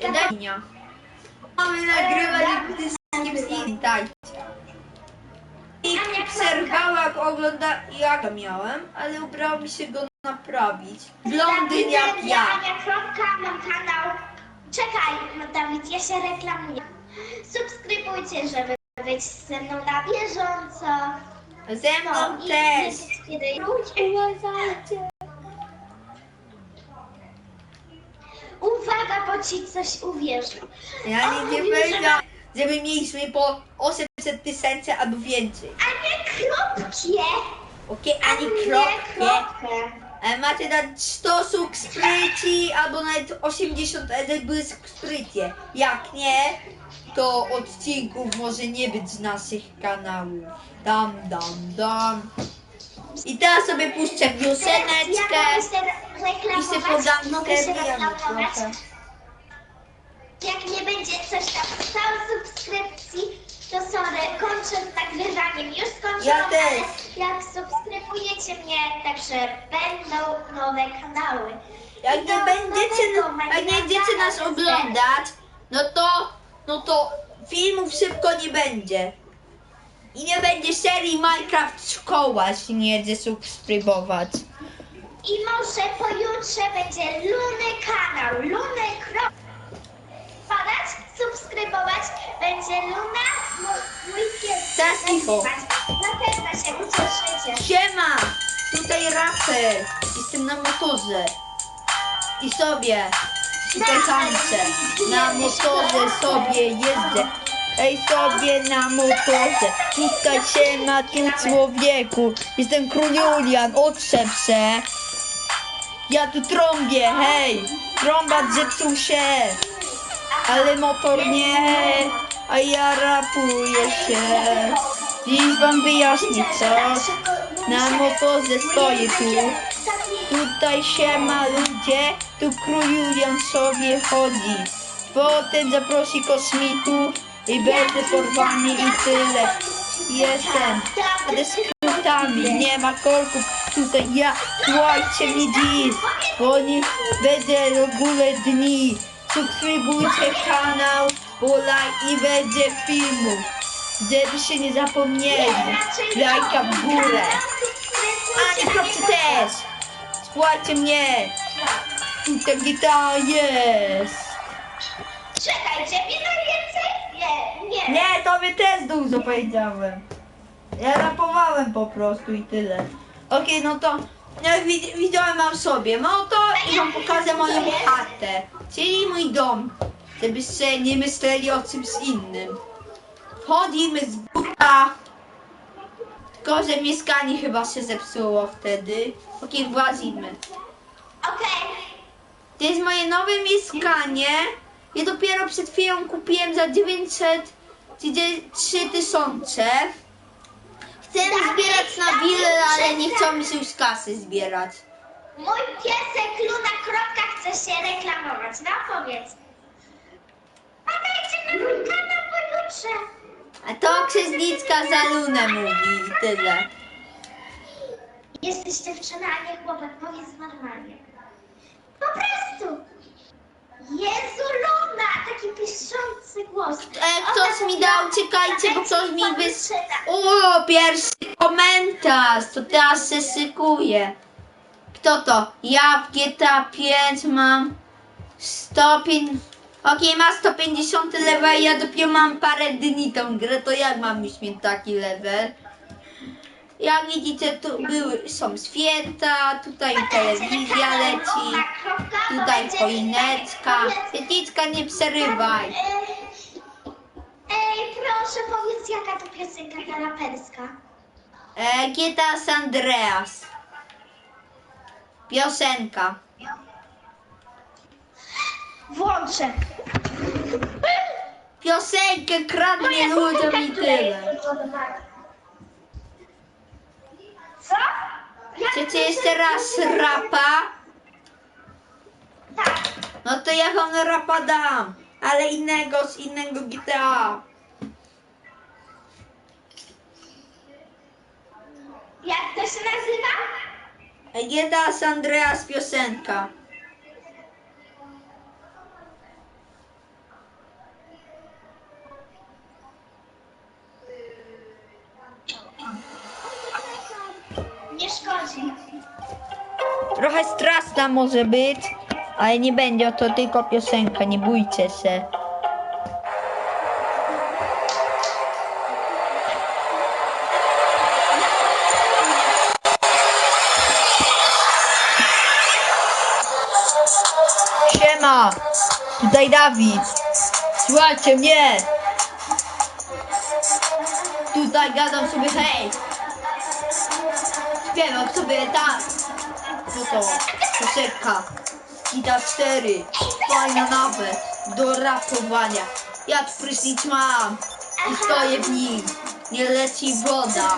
Daj dnia. Mamy nagrywać wszystkim zdjętajcie. I przerwała jak ogląda jak to miałem, ale ubrało mi się go naprawić. Blondyn jak ja. Kropka, mam kanał. Czekaj, no Dawid, ja się reklamuję. Subskrybujcie, żeby być ze mną na bieżąco. Ze No mną i też. kiedy uważajcie. Bo ci coś uwierzą. Ja nie, nie mówimy, powiedziałam, żeby mieliśmy po 800 tysięcy albo więcej. A nie kropkie. Okej, ani kropkę. kropkę. E, Macie dać 100 subskrypcji albo nawet 80 jakby subskrypcje. Jak nie, to odcinków może nie być z naszych kanałów. Dam, dam, dam. I teraz sobie puszczę Ja pioseneczkę. mogę się reklamować, I podam mogę się reklamować. trochę. Jak nie będzie coś tam 100 subskrypcji, to sorry, kończę z nagrywaniem. Już skończyłam, Ja też. ale jak subskrybujecie mnie, także będą nowe kanały. Jak I nie do będziecie, nowego jak nie będziecie nas oglądać, no to, no to filmów szybko nie będzie. I nie będzie serii Minecraft Szkoła, jeśli nie będzie subskrybować. I może pojutrze będzie Luny kanał, Luny krop. Subskrybować, będzie Luna, mój, pies. Teraz cicho. Na pewno się ucieszycie. Siema! Tutaj raper. Jestem na motorze. I sobie tutaj tańczę. Na motorze sobie jeżdżę. Ej sobie na motorze. Tutaj się ma tu człowieku. Jestem król Julian, otrzep się. Ja tu trąbię, hej! Trąba zepsuł się. Ale motor nie. A ja rapuję się. Dziś wam wyjaśnię coś. Na motorze stoję tu. Tutaj się ma ludzie, tu król Julian sobie chodzi. Potem zaprosi kosmitów i będę porwany i tyle. Jestem, ale z skrótami, nie ma korków. Tutaj ja, słuchajcie mnie dziś, bo nie będzie w ogóle dni. Subskrybujcie kanał, bo laj i będzie filmów, żeby się nie zapomnieli. Lajka w górę. A nie kropcie też. Słuchajcie mnie. Tutaj gitara jest. Czekajcie, mnie na więcej? Nie, nie. Nie, tobie też dużo powiedziałem. Ja rapowałem po prostu i tyle. Okej, no to no, widziałem o sobie. No to i wam pokażę moją chatę, czyli mój dom, żebyście nie myśleli o czymś innym. Wchodzimy z buta. Tylko, że mieszkanie chyba się zepsuło wtedy. Okej, włazimy. Okej. To jest moje nowe mieszkanie. Ja dopiero przed chwilą kupiłem za 900 3000. Chcemy tak, zbierać tak, na tak. willę, ale nie chcemy się już kasy zbierać. Mój piesek Luna Kropka chce się reklamować, no powiedz. Padajcie na mój kanał, bo. A to księżniczka za Lunę mówi i tyle. Jesteś dziewczyna, a nie chłopak, powiedz normalnie. Po prostu. Jezu, Luna! Taki piszczący głos. E, ktoś mi dał, czekajcie, bo ktoś mi wys... O, pierwszy komentarz, to teraz się sykuje. Kto to? Ja w GTA 5 mam 105... Okej, ma 150 level, ja dopiero mam parę dni tą grę, to jak mam mieć taki level? Jak widzicie, tu były, są święta, tutaj telewizja leci, tutaj choineczka. Świetliczka, nie przerywaj. Ej, proszę powiedz, jaka to piosenka ta raperska? E, San Andreas. Piosenka. Włączę. Piosenkę kradnie ludziom i tyle. Co? Jak Chcecie jeszcze raz rapa? Tak. No to ja wam rapa dam. Ale innego z innego GTA. Jak to się nazywa? GTA San Andreas piosenka. Ci. Trochę straszna może być, ale nie będzie, to tylko piosenka, nie bójcie się. Siema, tutaj Dawid. Słuchajcie mnie. Tutaj gadam sobie hej. Śpiewam sobie tak. Co to? Piosenka. Gita 4. Fajna nawet. Do rapowania. Ja tu prysznic mam. I stoję w nim. Nie leci woda.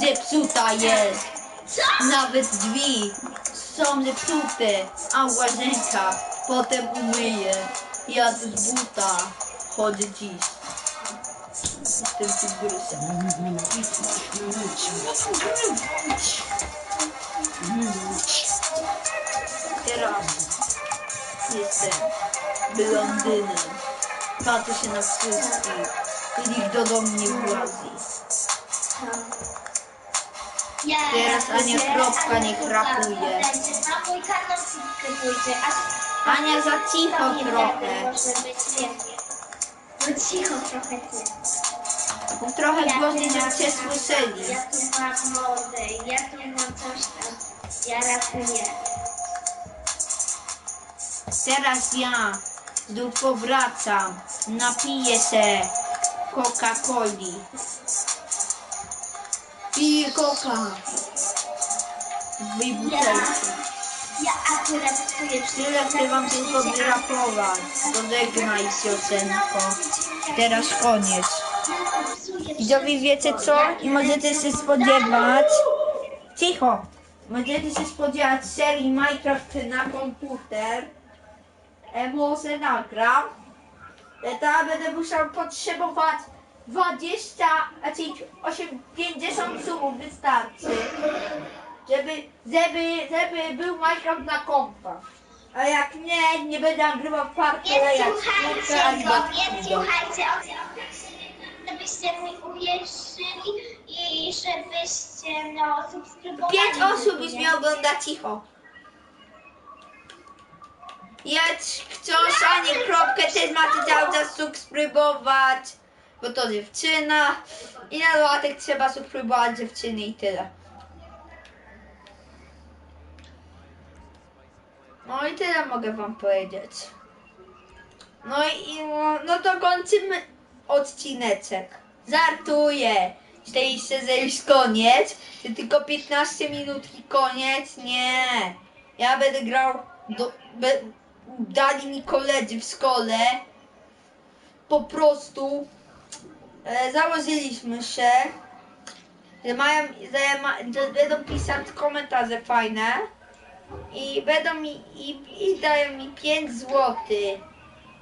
Zepsuta jest. Co? Nawet drzwi są zepsute, a łazienka potem umyję. Ja tu z buta chodzę dziś. Jestem tygrysem. Teraz jestem blondynem. Patrzę się na wszystkich i nikt do domu nie włazi. Teraz Ania kropka nie krapuje. Ania za cicho trochę. No cicho trochę ty. Trochę Ja głośniej, tu żeby cię słyszeli. Ja tu mam mody, ja tu mam coś tam. Ja rapuję. Teraz ja znów powracam. Napiję się Coca-Coli. Piję Coca. W Ja, akurat czuję Tyle chcę wam tylko wyrapować. Pożegnaj piosenko. Teraz koniec. Widzowie wiecie co? I możecie się spodziewać. Cicho! Możecie się spodziewać serii Minecraft na komputer. E, może nagram. E, będę musiał potrzebować 20, znaczy 8, 50 słów wystarczy. Żeby, żeby, żeby był Minecraft na kompa. A jak nie, nie będę nagrywał w parku, ale Nie słuchajcie go, nie słuchajcie. Żebyście mi uwierzyli i żebyście no subskrybowali. Pięć osób już mnie. ogląda cicho. Jak chcesz Ani kropkę, też macie cały czas subskrybować, bo to dziewczyna. I na dodatek trzeba subskrybować dziewczyny i tyle. No i tyle mogę wam powiedzieć. No i no, no to kończymy odcineczek. Żartuję. Myśleliście, że już koniec? Że tylko 15 minut i koniec? Nie. Ja będę grał do, be, dali mi koledzy w szkole. Po prostu e, założyliśmy się, że mają, że, ma, że będą pisać komentarze fajne i będą mi i, i dają mi 5 zł,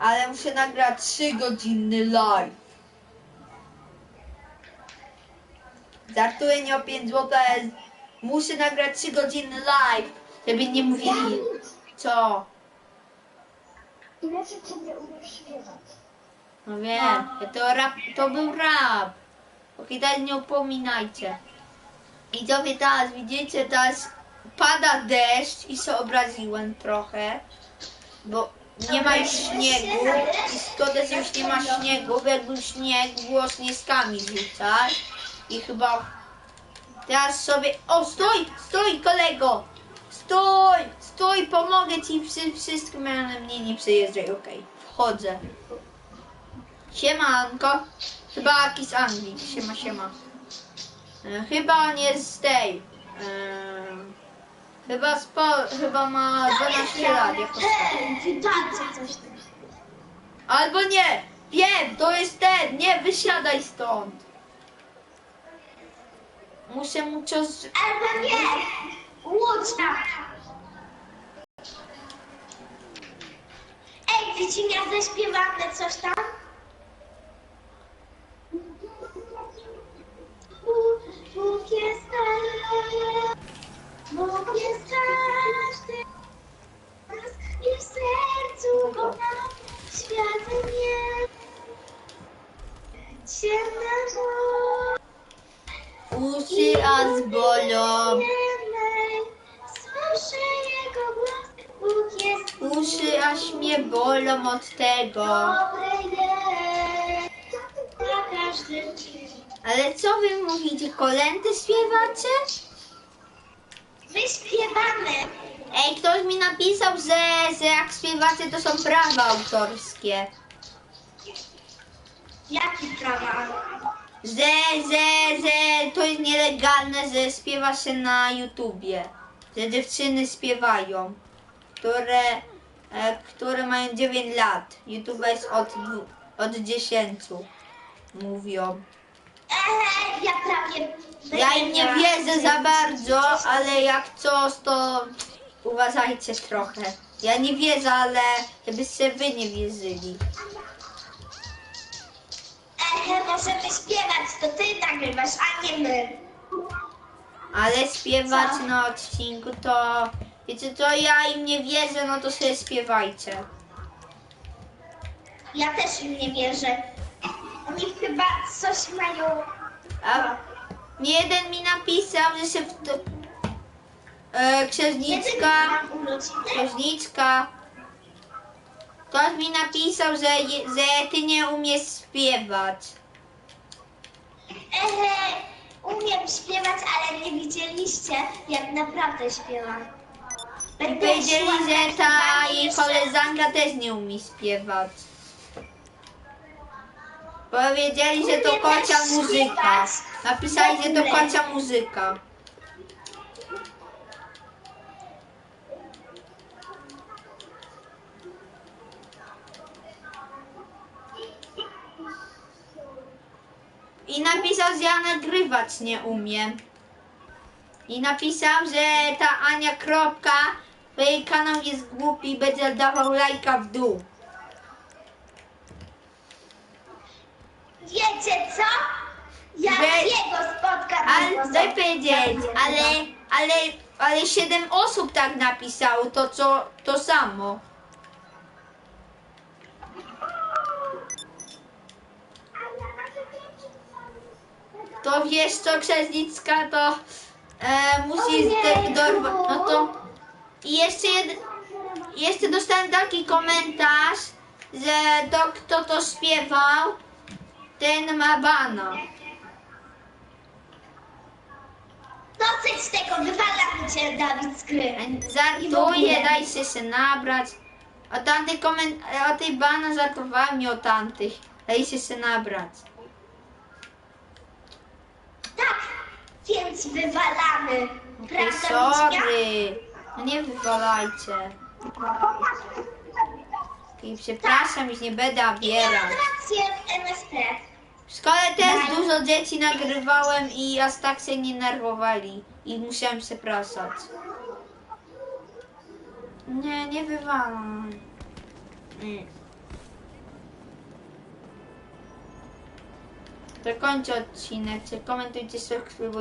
ale muszę nagrać 3 godziny live. Żartuję nie o 5 zł, ale muszę nagrać 3 godziny live, żeby nie mówili co. Inaczej cię nie umiesz śpiewać. No wiem, to, rap, to był rap. Okej, teraz nie upominajcie. Wy teraz widzicie, teraz pada deszcz i się obraziłem trochę, bo nie ma już śniegu i szkoda, że już nie ma śniegu, bo jak śnieg, było śnieżkami rzucać i chyba teraz sobie, o stój, stój kolego, stój, stój, pomogę ci przy wszystkim, ale mnie nie przejeżdżaj, okej, wchodzę. Siemanko. Chyba jakiś Anglik. Siema, siema. E, chyba nie z tej. E, chyba spo, chyba ma 12 lat. Jako tam. Albo nie. Wiem, to jest ten. Nie, wysiadaj stąd. Muszę mu coś... Albo nie! Łódź tam! Ej, Wicinia, zaśpiewamy coś tam? Uszy aż mnie bolą od tego. Ale co wy mówicie? Kolendy śpiewacie? Wyśpiewamy. Ej, ktoś mi napisał, że, że jak śpiewacie to są prawa autorskie. Jaki prawa? Że, że, że to jest nielegalne, że śpiewa się na YouTubie. Że dziewczyny śpiewają, które, które mają 9 lat. YouTube jest od, od 10. Mówią. Eee, ja prawie... Ja im nie wierzę za bardzo, ale jak coś, to uważajcie trochę. Ja nie wierzę, ale żebyście wy nie wierzyli. Ehe, możemy śpiewać, to ty nagrywasz, a nie my. Ale śpiewać Co? na odcinku to... Wiecie co, ja im nie wierzę, no to sobie śpiewajcie. Ja też im nie wierzę. Oni chyba coś mają... A jeden mi napisał, że się w to... E, księżniczka... urodziny? Księżniczka... Ktoś mi napisał, że, że ty nie umiesz śpiewać. Ehe, umiem śpiewać, ale nie widzieliście, jak naprawdę śpiewam. Będę Powiedzieli, szła że ta jej koleżanka też nie umie śpiewać. Powiedzieli, że to kocia muzyka. Napisali, że to kocia muzyka. I napisał, że ja nagrywać nie umiem. I napisał, że ta Ania Kropka, jej kanał jest głupi i będzie dawał lajka w dół. Wiecie co? Ja Że- jego spotkam. Ale daj powiedzieć, ale, ale, ale siedem osób tak napisało, to co, to samo. To wiesz co, Księżnicka, to e, dorwać, no to i jeszcze jed, jeszcze dostałem taki komentarz, że to kto to śpiewał, ten ma bana. Dosyć tego, wywalamy cię, Dawid, z gry. Żartuję, daj się się nabrać. O tamtych koment... o tej bana żartowałem nie o tamtych. Daj się się nabrać. Tak, więc wywalamy. Prawda, Lucia? sorry. No nie wywalajcie. Okej, przepraszam, już nie będę I rację w MSP. W szkole też dużo dzieci nagrywałem i aż tak się nie nerwowali. I musiałem przepraszać. Nie, nie wywalam. Mm. Zakończę odcinek. Komentujcie, subskrybujcie.